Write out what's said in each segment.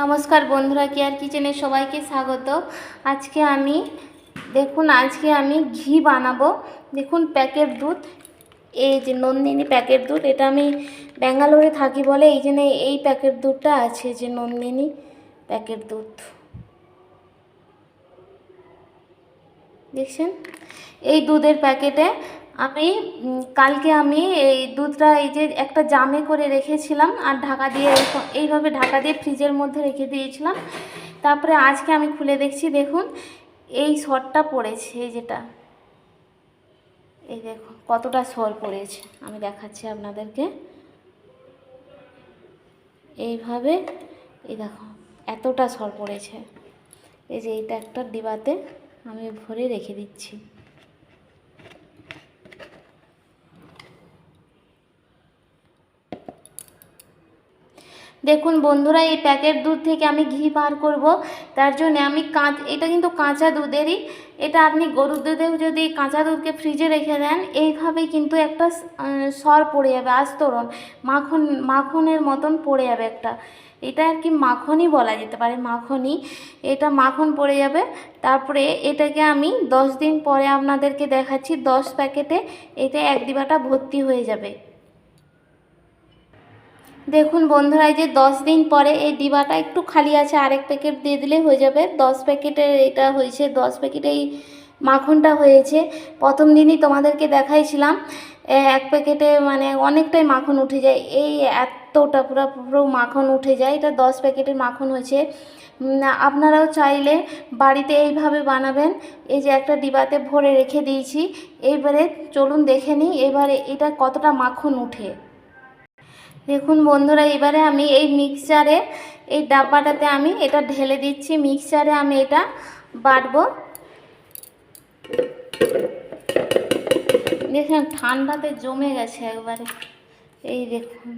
নমস্কার বন্ধুরা, কেয়ার কিচেনে সবাইকে স্বাগত। আজকে আমি, দেখুন, আজকে আমি ঘি বানাবো। দেখুন, প্যাকেট দুধ, এই যে নন্দিনী প্যাকেট দুধ, এটা আমি ব্যাঙ্গালোরে থাকি বলে, এই জন্য এই প্যাকেট দুধটা আছে যে নন্দিনী প্যাকেট দুধ। দেখছেন? এই দুধের প্যাকেটে আমি কালকে আমি এই দুধটা, এই যে একটা জামে করে রেখেছিলাম আর ঢাকা দিয়ে এইভাবে ঢাকা দিয়ে ফ্রিজের মধ্যে রেখে দিয়েছিলাম। তারপরে আজকে আমি খুলে দেখছি, দেখুন, এই সরটা পড়েছে, এই যেটা। এই দেখুন, কতটা সর পড়েছে। আমি দেখাচ্ছি আপনাদেরকে। এইভাবে, এই দেখো, এতটা সর পড়েছে। এই যে এইটা একটা ডিবাতে আমি ভরে রেখে দিচ্ছি। দেখুন বন্ধুরা, এই প্যাকেট দুধ থেকে আমি ঘি বার করব। তার জন্য আমি কাঁচ, এটা কিন্তু কাঁচা দুধেরই। এটা আপনি গরুর দুধেও যদি কাঁচা দুধকে ফ্রিজে রেখে দেন, এইভাবেই কিন্তু একটা সর পড়ে যাবে, আস্তরণ। মাখন, মাখনের মতন পড়ে যাবে একটা। এটা আর কি মাখনই বলা যেতে পারে, মাখনই। এটা মাখন পড়ে যাবে। তারপরে এটাকে আমি দশ দিন পরে আপনাদেরকে দেখাচ্ছি, দশ প্যাকেটে এটা এক ডিবাটা ভর্তি হয়ে যাবে। দেখুন বন্ধুরা, এই যে দশ দিন পরে এই ডিবাটা একটু খালি আছে, আরেক প্যাকেট দিয়ে দিলে হয়ে যাবে। দশ প্যাকেটের এটা হয়েছে, দশ প্যাকেট এই মাখনটা হয়েছে। প্রথম দিনই তোমাদেরকে দেখাইছিলাম এক প্যাকেটে মানে অনেকটাই মাখন উঠে যায়। এই এতটা পুরো পুরো মাখন উঠে যায়, এটা দশ প্যাকেটের মাখন হয়েছে। আপনারাও চাইলে বাড়িতে এইভাবে বানাবেন। এই যে একটা ডিবাতে ভরে রেখে দিয়েছি, এইবারে চলুন দেখে নিই, এবারে এটা কতটা মাখন উঠে। দেখুন বন্ধুরা, এবারে আমি এই মিক্সচারে এই ডাব্বাটাতে আমি এটা ঢেলে দিচ্ছি। মিক্সচারে আমি এটা বাটবো। দেখুন, ঠান্ডাতে জমে গেছে একবারে। এই দেখুন।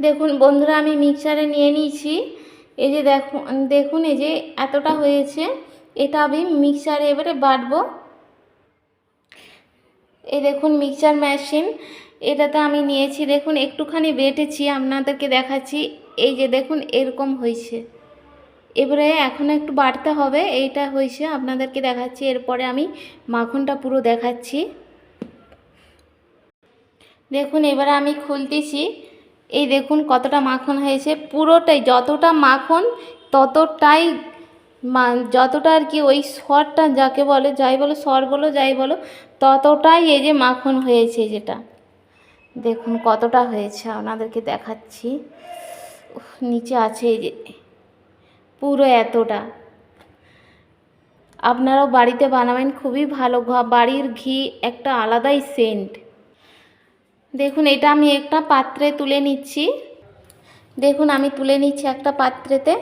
দেখুন বন্ধুরা, আমি মিক্সচারে নিয়ে নিয়েছি। এই যে দেখুন দেখুন এই যে এতটা হয়েছে। এটা আমি মিক্সচারে এবারে বাটবো। এই দেখুন মিক্সচার মেশিন এটাতে আমি নিয়েছি, দেখুন একটুখানি বেটেছি, আপনাদেরকে দেখাচ্ছি, এই যে দেখুন এরকম হয়েছে। এবারে এখন একটু বাড়তে হবে, এইটা হয়েছে, আপনাদেরকে দেখাচ্ছি, এরপরে আমি মাখনটা পুরো দেখাচ্ছি। দেখুন, এবারে আমি খুলতেছি, এই দেখুন কতটা মাখন হয়েছে, পুরোটাই যতটা মাখন, ততটাই যতটা আর কি ওই স্বরটা যাকে বলে, যাই বলো, স্বর বলো, যাই বলো, ততটাই এই যে মাখন হয়েছে যেটা। দেখুন কতটা হয়েছে, আপনাদেরকে দেখাচ্ছি। নিচে আছে এই যে, পুরো এতটা। আপনারাও বাড়িতে বানাবেন, খুবই ভালো বাড়ির ঘি একটা আলাদাই সেন্ট দেখুন, এটা আমি একটা পাত্রে তুলে নিচ্ছি। দেখুন, আমি তুলে নিচ্ছি একটা পাত্রেতে।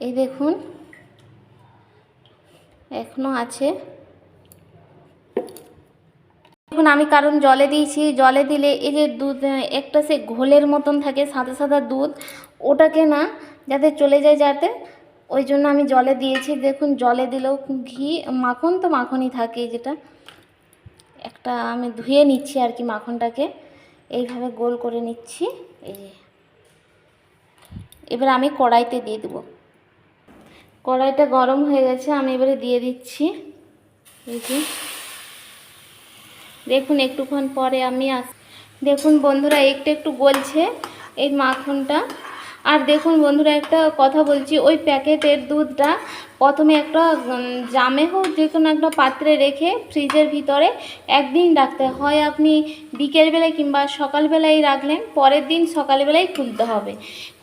এই দেখুন, এখনও আছে। দেখুন, আমি কারণ জলে দিয়েছি, জলে দিলে এই যে দুধ, একটা সে ঘোলের মতন থাকে, সাদা সাদা দুধ, ওটাকে না যাতে চলে যায়, যাতে ওই জন্য আমি জলে দিয়েছি। দেখুন, জলে দিলেও ঘি, মাখন তো মাখনই থাকে যেটা। একটা আমি ধুয়ে নিচ্ছি আর কি মাখনটাকে। এইভাবে গোল করে নিচ্ছি, এই যে। এবার আমি কড়াইতে দিয়ে দেবো। কড়াইটা গরম হয়ে গেছে, আমি এবারে দিয়ে দিচ্ছি। যে। দেখুন, একটুক্ষণ পরে আমি আস দেখুন বন্ধুরা, একটু একটু গলছে এই মাখনটা। আর দেখুন বন্ধুরা, একটা কথা বলছি, ওই প্যাকেটের দুধটা প্রথমে একটা জামে হোক, যে কোনো একটা পাত্রে রেখে ফ্রিজের ভিতরে একদিন রাখতে হয়। আপনি বিকেলবেলায় কিংবা সকালবেলায় রাখলেন, পরের দিন সকালবেলায় খুলতে হবে।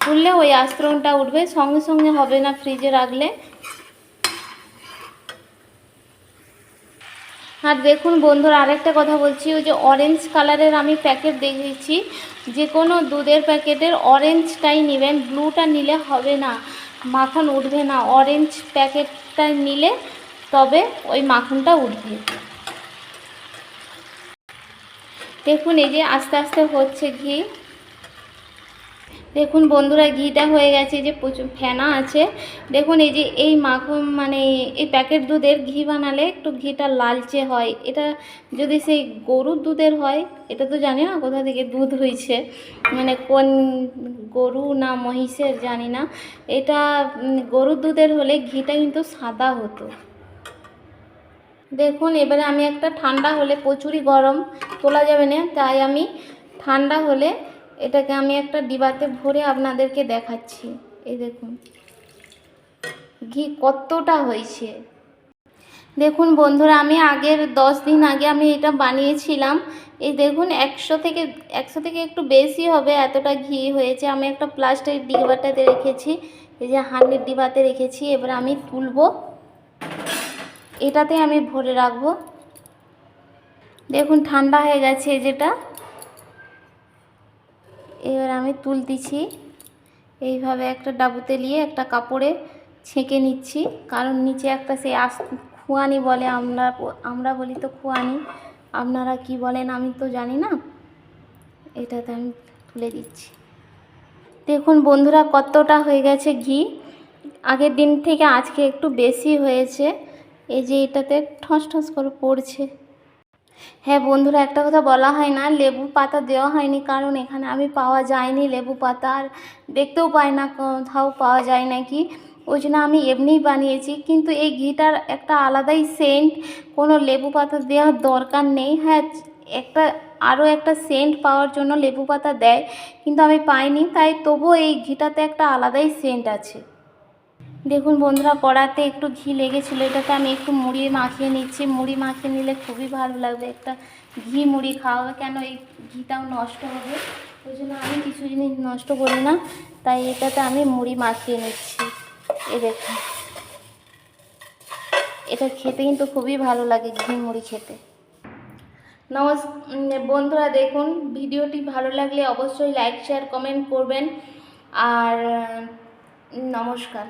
খুললে ওই আস্তরণটা উঠবে, সঙ্গে সঙ্গে হবে না ফ্রিজে রাখলে। আর দেখুন বন্ধুরা, আরেকটা কথা বলছি, ওই যে অরেঞ্জ কালারের আমি প্যাকেট দেখেছি, যে কোনো দুধের প্যাকেটের অরেঞ্জটাই নেবেন ব্লুটা নিলে হবে না, মাখন উঠবে না অরেঞ্জ প্যাকেটটা নিলে তবে ওই মাখনটা উঠবে। দেখুন, এই যে আস্তে আস্তে হচ্ছে ঘি। দেখুন বন্ধুরা, ঘিটা হয়ে গেছে যে প্রচুর ফেনা আছে। দেখুন এই যে এই মাখন মানে এই প্যাকেট দুধের ঘি বানালে একটু ঘিটা লালচে হয়। এটা যদি সেই গরুর দুধের হয়, এটা তো জানি না কোথা থেকে দুধ হয়েছে মানে কোন গরু না মহিষের জানি না। এটা গরুর দুধের হলে ঘিটা কিন্তু সাদা হতো। দেখুন, এবারে আমি একটা ঠান্ডা হলে, প্রচুরই গরম, তোলা যাবে না। তাই আমি ঠান্ডা হলে এটাকে আমি একটা ডিবাতে ভরে আপনাদেরকে দেখাচ্ছি। এই দেখুন। ঘি কতটা হয়েছে। দেখুন বন্ধুরা, আমি আগের দশ দিন আগে আমি এটা বানিয়েছিলাম। এই দেখুন, একশো থেকে একশো থেকে একটু বেশি হবে এতটা ঘি হয়েছে। আমি একটা প্লাস্টিক ডিবাটাতে রেখেছি, এই যে হান্ডির ডিবাতে রেখেছি। এবার আমি তুলবো। এটাতে আমি ভরে রাখব। দেখুন, ঠান্ডা হয়ে গেছে যেটা। এবার আমি তুলতেছি এইভাবে একটা ডাবুতে নিয়ে একটা কাপড়ে ছেঁকে নিচ্ছি। কারণ নিচে একটা সেই আস, খুয়ানি বলে আমরা আমরা বলি তো খুয়ানি। আপনারা কি বলেন আমি তো জানি না। এটাতে আমি তুলে দিচ্ছি। দেখুন বন্ধুরা কতটা হয়ে গেছে ঘি। আগের দিন থেকে আজকে একটু বেশি হয়েছে। এই যে এটাতে ঠস ঠস করে পড়ছে। হ্যাঁ বন্ধুরা, একটা কথা বলা হয় না, লেবু পাতা দেওয়া হয়নি কারণ এখানে আমি পাওয়া যায়নি লেবু পাতা আর দেখতেও পাই না কোথাও পাওয়া যায় নাকি। ওই জন্য আমি এমনিই বানিয়েছি, কিন্তু এই ঘিটার একটা আলাদাই সেন্ট কোনো লেবু পাতা দেওয়ার দরকার নেই। হ্যাঁ একটা, আরও একটা সেন্ট পাওয়ার জন্য লেবু পাতা দেয়, কিন্তু আমি পাইনি, তাই তবুও এই ঘিটাতে একটা আলাদাই সেন্ট আছে। দেখুন বন্ধুরা, কড়াতে একটু ঘি লেগেছিলো, এটাকে আমি একটু মুড়ি মাখিয়ে নিচ্ছি। মুড়ি মাখিয়ে নিলে খুবই ভালো লাগবে। একটা ঘি মুড়ি খাওয়া কেন এই ঘিটাও নষ্ট হবে? ওই জন্য আমি কিছু জিনিস নষ্ট করি না, তাই এটাতে আমি মুড়ি মাখিয়ে নিচ্ছি। এ দেখুন। এটা খেতে কিন্তু খুবই ভালো লাগে, ঘি মুড়ি খেতে। নমস বন্ধুরা, দেখুন, ভিডিওটি ভালো লাগলে অবশ্যই লাইক, শেয়ার, কমেন্ট করবেন। আর নমস্কার।